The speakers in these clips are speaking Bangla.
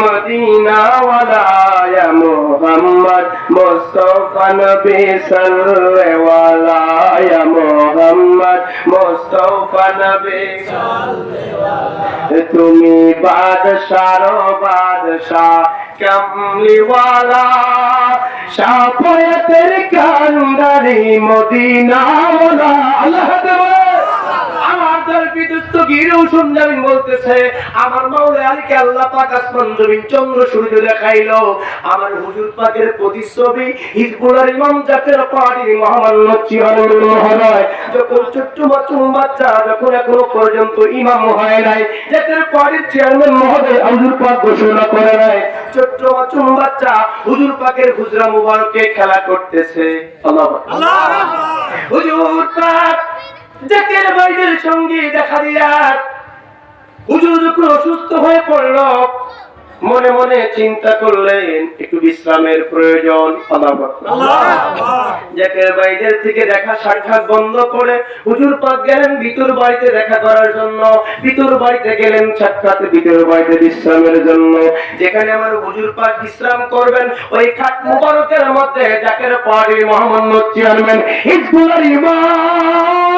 মদিনা ওয়ালা ইয়া মুহাম্মদ মুস্তাফা নবী সাল্লাল্লাহু ইয়া মুহাম্মদ মুস্তাফা নবী। তুমি বাদশার বাদশাহ কমলিওয়ালা। সাফায়াতের কান্দারি মদিনা ওয়ালা আল্লাহ বিদ্যুৎ গিরেও শুনজামিন বলতেছে আমার মাওলা আলীকে আল্লাহ পাক আসমান জমিন চন্দ্র সূর্য দেখাইলো। আমার হুজুর পাকের প্রতিচ্ছবি হিজবুলার ইমাম জাকের পাহাড়ি মহামান্য চিরঞ্জন মহোদয় যখন ছোট্ট মাচুম বাচ্চা যখন এখনও পর্যন্ত ইমাম হয় নাই জাকের পাহাড়ির চেয়ারম্যান মহোদয় হুজুর পাক ঘোষণা করে নাই। ছোট্ট মাচুম বাচ্চা হুজুর পাকের হুজরা মুবারকে খেলা করতেছে। আল্লাহ হুজুর পাক জাকের ভাইদের সঙ্গে দেখা দিয়া হুজুর যখন অসুস্থ হয়ে পড়ল। মনে মনে চিন্তা করলেন একটু বিশ্রামের প্রয়োজন জাকের ভাইদের থেকে দেখা সাক্ষাৎ বন্ধ করে হুজুর পাক গেলেন ভিতর বাড়িতে দেখা করার জন্য। ভিতর বাড়িতে গেলেন সাক্ষাৎ ভিতর বাড়িতে বিশ্রামের জন্য। যেখানে আমার হুজুর পাক বিশ্রাম করবেন ওই খাট মুবারকের মধ্যে জাকের পাহাড়ি মোহাম্মদ চেয়ারম্যান হিজবুল্লাহ ইমাম।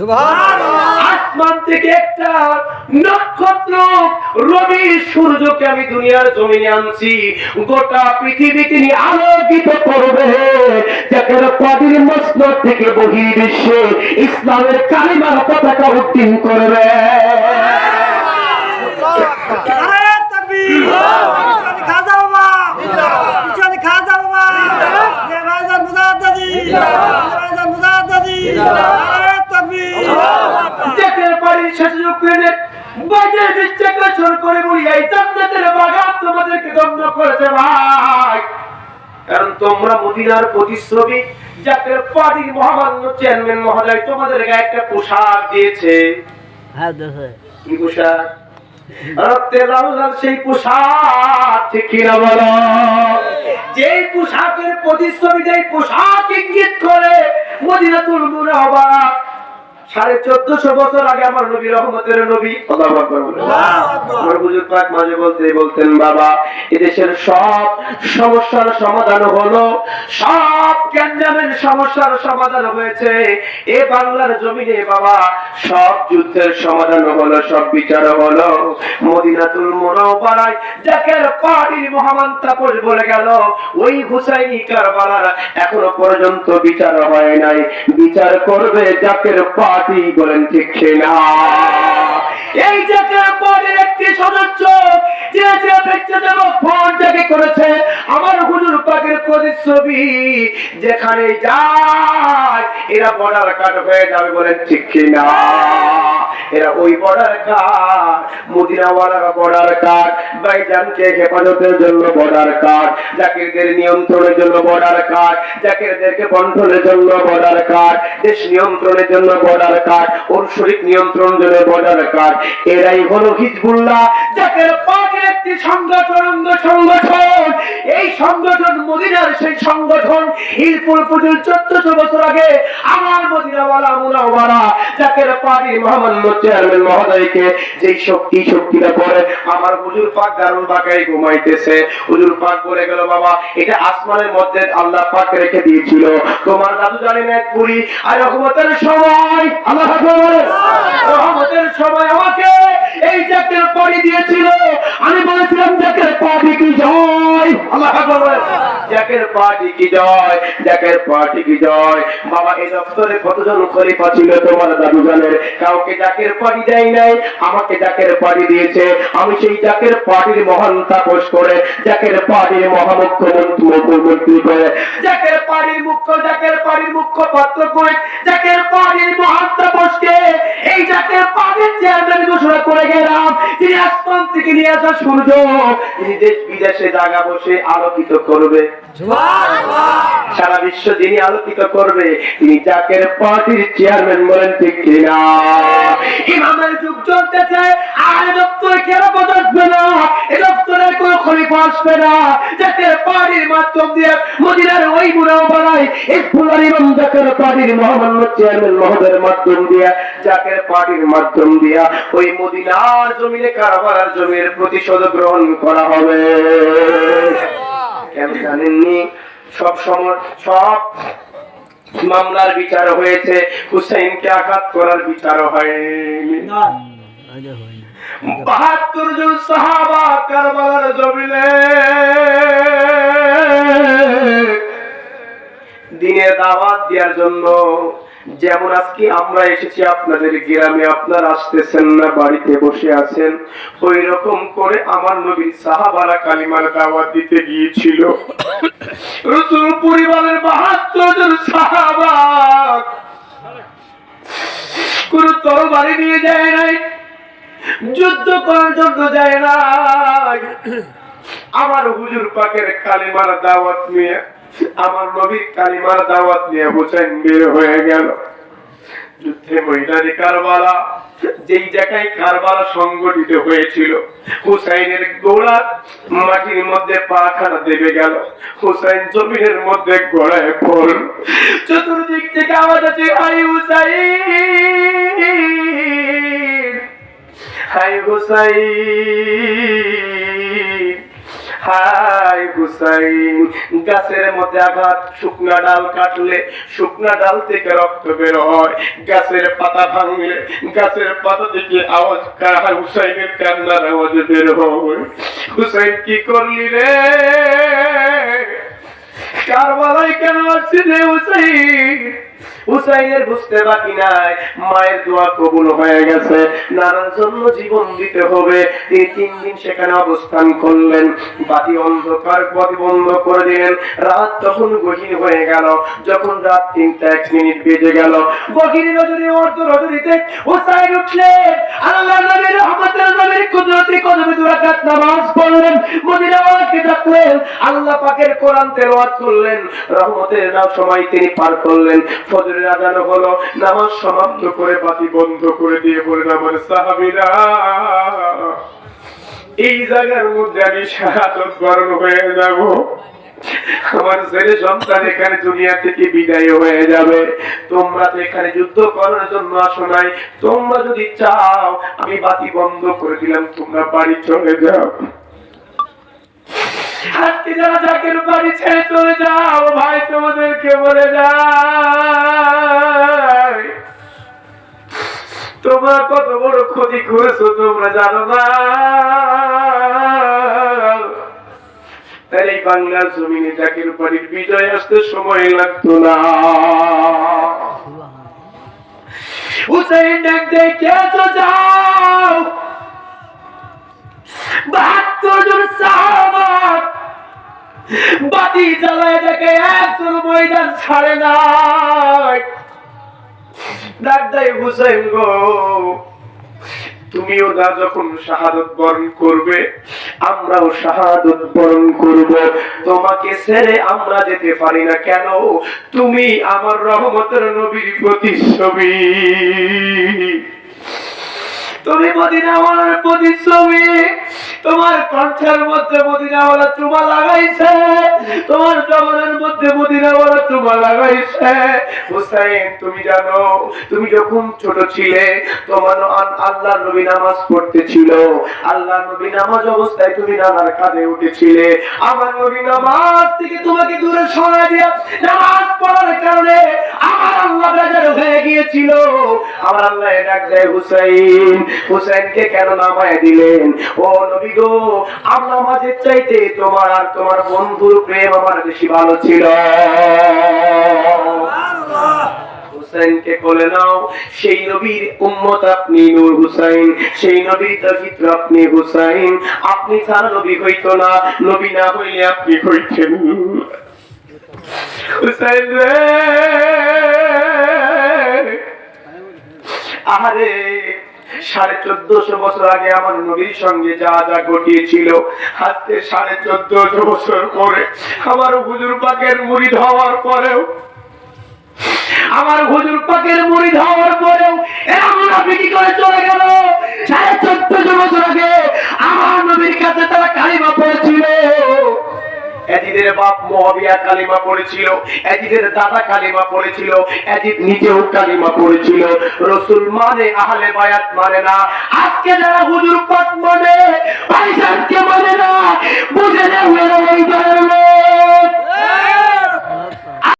আসমান থেকে একটা নক্ষত্র রবি সূর্যকে আমি দুনিয়ার জমিনে আনছি। গোটা পৃথিবী তিনি আলোকিত করবে। যাকে কদিন মসনদ থেকে বহির বিশ্বে ইসলামের কালিমার পতাকা উত্তীর্ণ করবে। নারায়ণ তাকবীর পিছনে খাজা বাবা পিছনে খাজা বাবা জয় ভাইজান মুজাদ্দিদি জয় ভাইজান মুজাদ্দিদি নারায়ণ তাকবীর যাকে বাড়ির শেষে যোগ করে বাজে দিচ্ছে কচর করে বলি এই জান্নাতের বাগান তোমাদেরকে দগ্ধ করেছে ভাই। কারণ তোমরা মদিনার প্রতিশ্রুতি যাকে পার্টির মহামান্য চেয়ারম্যান মহোদয় তোমাদের গায়ে একটা পোশাক দিয়েছে। হ্যাঁ কি পোশাক? রক্তে লাল লাল সেই পোশাক ঠিক কিনা বলো? যেই পোশাকের প্রতিশ্রুতি যেই পোশাক ইঙ্গিত করে মদিনাতুল মুনাওয়ারা সাড়ে চোদ্দশো বছর আগে আমার নবী রহমতের নবী। আমার পাক মাঝে বলতে বলতেন বাবা এদেশের সব সমস্যার সমাধান হলো সব গ্যাঞ্জামের সমস্যার সমাধান হয়েছে। এ বাংলার জমিনে বাবা সব যুদ্ধের সমাধান হলো সব বিচার হলো। মদিনাতুল জাকের পাহাড়ির মহামান তাপস বলে গেল। ওই হুসাইনি কারবালার এখনও পর্যন্ত বিচার হয় নাই। বিচার করবে জাকের পার্টি বলেন ঠিক না এই জাতীয় বোর্ডের একটি সদস্য যে যে ব্যক্তি যেন ফোন থেকে করেছে, আমার হুজুর পাকের প্রতিচ্ছবি যেখানে যায়, এরা বর্ডার কাট হয়ে যাবে বলেন ঠিক না এরা ওই বর্ডার কার্ড মদিনাওয়ালারা বর্ডার কার্ড বাইজানকে হেফাজতের জন্য বর্ডার কার্ড জাকিরদের নিয়ন্ত্রণের জন্য বর্ডার কার্ড জাকিরদেরকে বন্ধনের জন্য বর্ডার কার্ড দেশ নিয়ন্ত্রণের জন্য বর্ডার কার্ড ওর শরীর নিয়ন্ত্রণ জন্য বর্ডার কার্ড এরাই হলো হিজবুল্লাহ জাকের পাকের একটি সংগঠন সংগঠন। এই সংগঠন মদিনার সেই সংগঠন হিলপুর পুজোর চোদ্দশো বছর আগে আমার মদিনাওয়ালা মুনাওয়ারা জাকের পাড়ি মোহাম্মদ চেয়ারম্যান মহোদয়কে যেই শক্তি, শক্তিটা পরে আমার হুজুর পাক দারুল বাকায় ঘুমাইতেছে। হুজুর পাক বলে গেল, বাবা, এটা আসমানের মধ্যে আল্লাহ পাক রেখে দিয়েছিল। তোমার দাদু জানেন এক পুরি আর রহমতের সময় আল্লাহ রহমতের সময় আমাকে এই জাকের পাড়ি দিয়েছিল। আমি বলেছিলাম জাকের পাড়ি কি জয়? আল্লাহ জাকের পার্টি কি জয় জাকের পার্টি কি জয় বাবা এই দপ্তরে কতজন খলিফা ছিল তোমার দাদু জানের কাউকে জাকের পার্টি দেয় নাই, আমাকে জাকের পার্টি দিয়েছে। আমি সেই জাকের পার্টির মহান তাপস করে জাকের পার্টির মহামুখ্যমন্ত্রী মুখ্যমন্ত্রী করে। জাকের পার্টির মুখ্য জাকের পার্টির মুখ্য পাত্র করে জাকের পার্টির মহান তাপসকে এই জাকের পার্টির চেয়ারম্যান ঘোষণা করে গেলাম। তিনি আসমান থেকে নিয়ে আসা সূর্য। তিনি দেশ বিদেশে জায়গা বসে আলোকিত করবে। সারা বিশ্ব যিনি আলোকিত করবে, তিনি জাকের পার্টির চেয়ারম্যান বলেন, ঠিক কিনা? ইমামের যুগ আর কেন বদলবে না? এ খলিফা আসবে না। জাকের পার্টির মাধ্যম দিয়ে মদিনার ওই বুড়াও বাড়াই এই ফুলার ইমাম জাকের পার্টির মহামান্য চেয়ারম্যান মহোদয়ের মাধ্যম দিয়া, জাকের পার্টির মাধ্যম দিয়া ওই মদিনার জমিনে কারবার জমির প্রতিশোধ গ্রহণ করা হবে। কেন জানেননি? সব সময় সব মামলার বিচার হয়েছে হুসাইনকে আঘাত করার বিচার হয়নি। হয় বাহাত্তর জন সাহাবা কারবার জমিনে দিনের দাওয়াত দেওয়ার জন্য। যেমন আজকে আমরা এসেছি, আপনাদের গ্রামে আপনারা আসতেছেন না, বাড়িতে বসে আছেন। ওই রকম করে আমার নবীর সাহাবারা কালিমার দাওয়াত দিতে গিয়েছিল। রসুল পরিবারের বাহাত্তর জন সাহাবা। কোন তরবারি নিয়ে যায় নাই, যুদ্ধ করার জন্য যায় না আমার হুজুর পাকের কালিমার দাওয়াত নিয়ে আমার নবীর কালিমার দাওয়াত নিয়ে হোসেন বের হয়ে গেল। যুদ্ধে কারবালা, যেই জায়গায় সংগঠিত হয়েছিল, হুসাইনের গোড়া মাটির মধ্যে পাখানা দেবে গেল। হুসাইন জমিনের মধ্যে গড়ায় পড়ল। চতুর্দিক থেকে আওয়াজ আছে হাই হুসাইন! হাই হুসাইন! হাই হুসাইন, গাছের মধ্যে আঘাত, শুকনা ডাল কাটলে, শুকনা ডাল থেকে রক্ত বের হয়, গাছের পাতা ভাঙলে, গাছের পাতা থেকে আওয়াজ কার, হুসাইনের কান্নার আওয়াজ বের হয়। হুসাইন, কি করলি রে? কারবালায় কেন আসছি রে হুসাইন? হুসাইনের বুঝতে বাকি নাই। মায়ের দোয়া কবুল হয়ে গেছে। নানার জন্য জীবন দিতে হবে। তিনি তিন দিন সেখানে অবস্থান করলেন। বাতি অন্ধকার বাতি বন্ধ করে দিলেন। রাত তখন গহীন হয়ে গেল। যখন রাত তিনটা এক মিনিট বেজে গেল। গহীন রজনী অর্ধ রজনীতে হুসাইন উঠলেন। আল্লাহ নবীর রহমতের নবীর কুদরতি কদমে দুরাকাত নামাজ পড়লেন। মদিনাওয়ালাকে ডাকলেন। আল্লাহ পাকের কোরআন তেলাওয়াত করলেন। রহমতের নাম সময় তিনি পার করলেন। ফজরের হলো, নামাজ সমাপ্ত করে বাতি বন্ধ করে দিয়ে আমার সাহাবীরা, এই জায়গার মধ্যে আমি হয়ে যাব। আমার ছেলে সন্তান এখানে দুনিয়া থেকে বিদায় হয়ে যাবে। তোমরা তো এখানে যুদ্ধ করার জন্য আসো নাই। তোমরা যদি চাও, আমি বাতি বন্ধ করে দিলাম, তোমরা বাড়ি চলে যাও। আজকে যারা জাকের বাড়ি ছেড়ে চলে যাও, ভাই তোমাদেরকে বলে যায় তোমরা কত বড় ক্ষতি করেছ তোমরা জানো না। তাই বাংলার জমিনে জাকের বাড়ির বিজয় আসতে সময় লাগতো না। হুসাইন ডাক দেয়, কে তো যাও? বাহাত্তর জন সাহাবা বাতি জ্বালায় দেখে একজন ময়দান ছাড়ে নাই। গো, তুমিও না যখন শাহাদত বরণ করবে, আমরাও শাহাদত বরণ করব। তোমাকে ছেড়ে আমরা যেতে পারি না কেন? তুমি আমার রহমতের নবীর প্রতিচ্ছবি। তুমি মদিনাওয়ালার প্রতিচ্ছবি। তোমার কণ্ঠের মধ্যে মদিনাওয়ালা চুমা লাগাইছে, তোমার জবনের মধ্যে মদিনাওয়ালা চুমা লাগাইছে। হুসাইন, তুমি জানো, তুমি যখন ছোট ছিলে, তোমার আল্লাহ নবী নামাজ পড়তেছিল আল্লাহ নবী নামাজ অবস্থায় তুমি নানার কাঁধে উঠেছিলে। আমার নবী নামাজ থেকে তোমাকে দূরে সরাই দিয়া নামাজ পড়ার কারণে আমার আল্লাহ বেজার হয়ে গিয়েছিল। আমার আল্লাহ ডাক দেয়, হুসাইন, হুসাইনকে কেন নামায় দিলেন? ও নবী নবী গো? আমার মাঝে চাইতে তোমার আর তোমার বন্ধুর প্রেম আমার বেশি ভালো ছিল। হুসাইনকে কোলে নাও সেই নবীর উম্মত আপনি নূর হুসাইন সেই নবীর চরিত্র আপনি হুসাইন। আপনি ছাড়া নবী হইতো না নবী না হইলে আপনি হইতেন। হুসাইন রে! আরে সাড়ে চোদ্দশো বছর আগে আমার নবীর সঙ্গে যা যা ঘটিয়েছিল, আজকে সাড়ে চোদ্দশো বছর পরে আমার হুজুর পাকের মুড়ি হওয়ার পরেও, আমার হুজুর পাকের মুড়ি পরেও এমন কি করে চলে গেল? সাড়ে চোদ্দশো বছর আগে আমার নবীর কাছে তারা কালিমা পড়েছিল এজিদের বাপ মহাবিয়া কালিমা পড়েছিল, এজিদের দাদা কালিমা পড়েছিল, এজিদ নিজেও কালিমা পড়েছিল। রসুল মানে আহলে বায়াত মানে না। আজকে যারা হুজুর পাক মানে ভাইজানকে মানে না। বুঝে নেবেন ওই